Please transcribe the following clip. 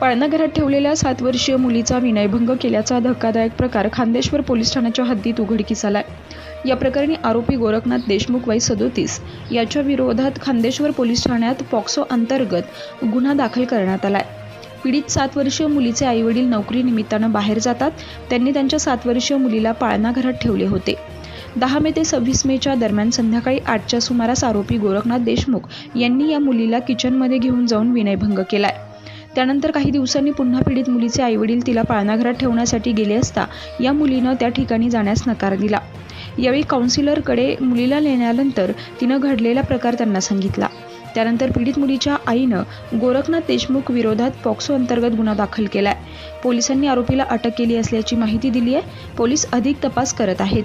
पाळणाघरात ठेवलेल्या सात वर्षीय मुलीचा विनयभंग केल्याचा धक्कादायक प्रकार खांदेश्वर पोलीस ठाण्याच्या हद्दीत उघडकीस आलाय. या प्रकरणी आरोपी गोरखनाथ देशमुख वय सदोतीस. याच्या विरोधात खांदेश्वर पोलीस ठाण्यात पॉक्सो अंतर्गत गुन्हा दाखल करण्यात आलाय. पीडित सात वर्षीय मुलीचे आईवडील नोकरीनिमित्तानं बाहेर जातात. त्यांनी त्यांच्या सात वर्षीय मुलीला पाळणा घरात ठेवले होते. दहा मे ते सव्वीस मेच्या दरम्यान संध्याकाळी आठच्या सुमारास आरोपी गोरखनाथ देशमुख यांनी या मुलीला किचनमध्ये घेऊन जाऊन विनयभंग केलाय. त्यानंतर काही दिवसांनी पुन्हा पीडित मुलीचे आईवडील तिला पाळणाघरात ठेवण्यासाठी गेले असता या मुलीनं त्या ठिकाणी जाण्यास नकार दिला. यावेळी काउन्सिलरकडे मुलीला नेल्यानंतर तिनं घडलेला प्रकार त्यांना सांगितला. त्यानंतर पीडित मुलीच्या आईनं गोरखनाथ देशमुख विरोधात पॉक्सो अंतर्गत गुन्हा दाखल केलाय. पोलिसांनी आरोपीला अटक केली असल्याची माहिती दिली आहे पोलीस अधिक तपास करत आहेत.